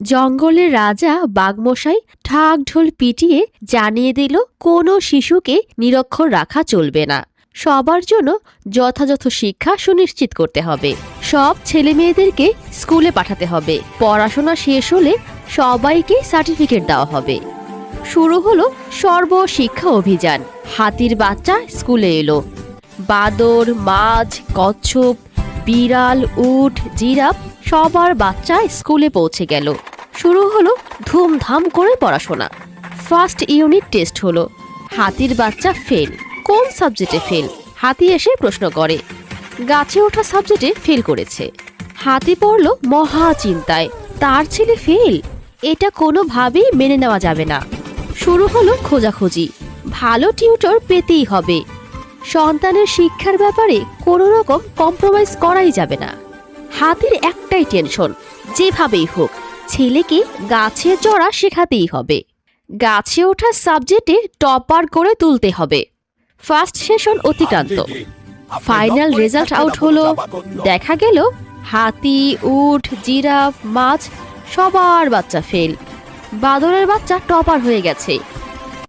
জঙ্গলের রাজা বাঘমশাই ঢাক ঢোল পিটিয়ে জানিয়ে দিল, কোনো শিশুকে নিরক্ষর রাখা চলবে না। সবার জন্য যথাযথ শিক্ষা সুনিশ্চিত করতে হবে। সব ছেলে মেয়েদেরকে স্কুলে পাঠাতে হবে। পড়াশোনা শেষ হলে সবাইকে সার্টিফিকেট দেওয়া হবে। শুরু হলো সর্বশিক্ষা অভিযান। হাতির বাচ্চা স্কুলে এলো। বাদর, মাছ, কচ্ছপ বিড়াল, উট, জিরাফ সবার বাচ্চা স্কুলে পৌঁছে গেল। শুরু হলো ধুমধাম করে পড়াশোনা। ফার্স্ট ইউনিট টেস্ট হলো। হাতির বাচ্চা ফেল। কোন সাবজেক্টে ফেল? হাতি এসে প্রশ্ন করে। গাছে ওঠা সাবজেক্টে ফেল করেছে। হাতি পড়ল মহা চিন্তায়। তার ছেলে ফেল? এটা কোনোভাবেই মেনে নেওয়া যাবে না। শুরু হলো খোঁজাখুঁজি। ভালো টিউটর পেতেই হবে। সন্তানের শিক্ষার ব্যাপারে কোনো রকম কম্প্রোমাইজ করাই যাবে না। হাতির একটাই টেনশন যেভাবেই হোক ছেলেকে গাছে চড়া শেখাতেই হবে। গাছে ওঠা সাবজেক্টে টপার করে তুলতে হবে। ফার্স্ট সেশন অতিক্রান্ত। ফাইনাল রেজাল্ট আউট হলো। দেখা গেল হাতি উট জিরাফ মাছ সবার বাচ্চা ফেল বাদরের বাচ্চা টপার হয়ে গেছে।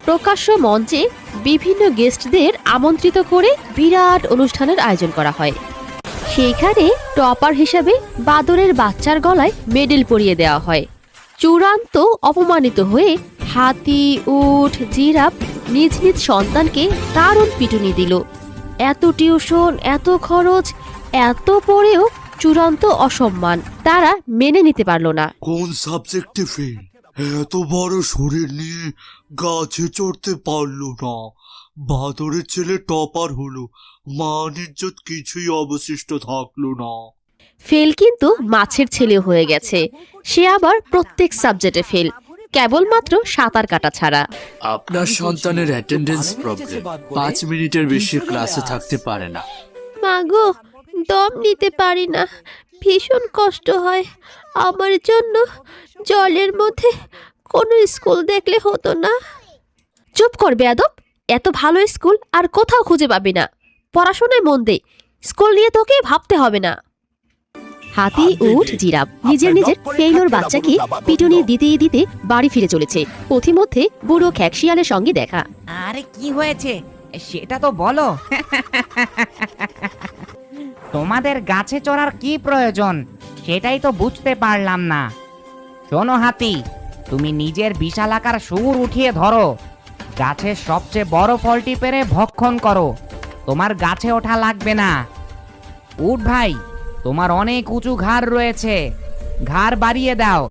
প্রকাশ্য মঞ্চে বিভিন্ন গেস্টদের আমন্ত্রিত করে বিরাট অনুষ্ঠানের আয়োজন করা হয়। সেইখানে টপার হিসাবে বাদরের বাচ্চার গলায় মেডেল পরিয়ে দেওয়া হয়। চূড়ান্ত অপমানিত হয়ে হাতি, উট, জিরাফ নিজ নিজ সন্তানকে দারুণ পিটুনি দিল। এত টিউশন, এত খরচ, এত পরেও চূড়ান্ত অসম্মান তারা মেনে নিতে পারল না। কোন সাবজেক্টে ফেল এত বড় শরীর নিয়ে গাছে চড়তে পারল না। বাদরের ছেলে টপার হলো। মান ইজ্জত কিছুই অবশিষ্ট থাকল না। ফেল কিন্তু মাছের ছেলে হয়ে গেছে। সে আবার প্রত্যেক সাবজেক্টে ফেল। কেবলমাত্র সাঁতার কাটা ছাড়া। আপনার সন্তানের অ্যাটেন্ডেন্স প্রবলেম পাঁচ মিনিটের বেশি ক্লাসে থাকতে পারে না। মাগো দম নিতে পারি না। ভীষণ কষ্ট হয়। আমার জন্য জলের মধ্যে কোনো স্কুল দেখলে হতো না। চুপ করবে বেয়াদব এত ভালো স্কুল আর কোথাও খুঁজে পাবি না। পড়াশোনায় মন দে স্কুল নিয়ে তোকে ভাবতে হবে না। হাতি উঠ জিরাফ নিজের নিজের ফেইলোর বাচ্চাকে পিটুনি দিতে দিতে বাড়ি ফিরে চলেছে। পথিমধ্যে বুড়ো খ্যাকশিয়ালের সঙ্গে দেখা। আরে কি হয়েছে? সেটা তো বলো। তোমাদের গাছে চড়ার কি প্রয়োজন? সেটাই তো বুঝতে পারলাম না। শোনো হাতি, তুমি নিজের বিশালাকার সুর উঠিয়ে ধরো। গাছের সবচেয়ে বড় ফলটি পেরে ভক্ষণ করো। তোমার গাছে ওঠা লাগবে না। উঠ ভাই, তোমার অনেক উঁচু ঘাড় রয়েছে। ঘাড় বাড়িয়ে দাও।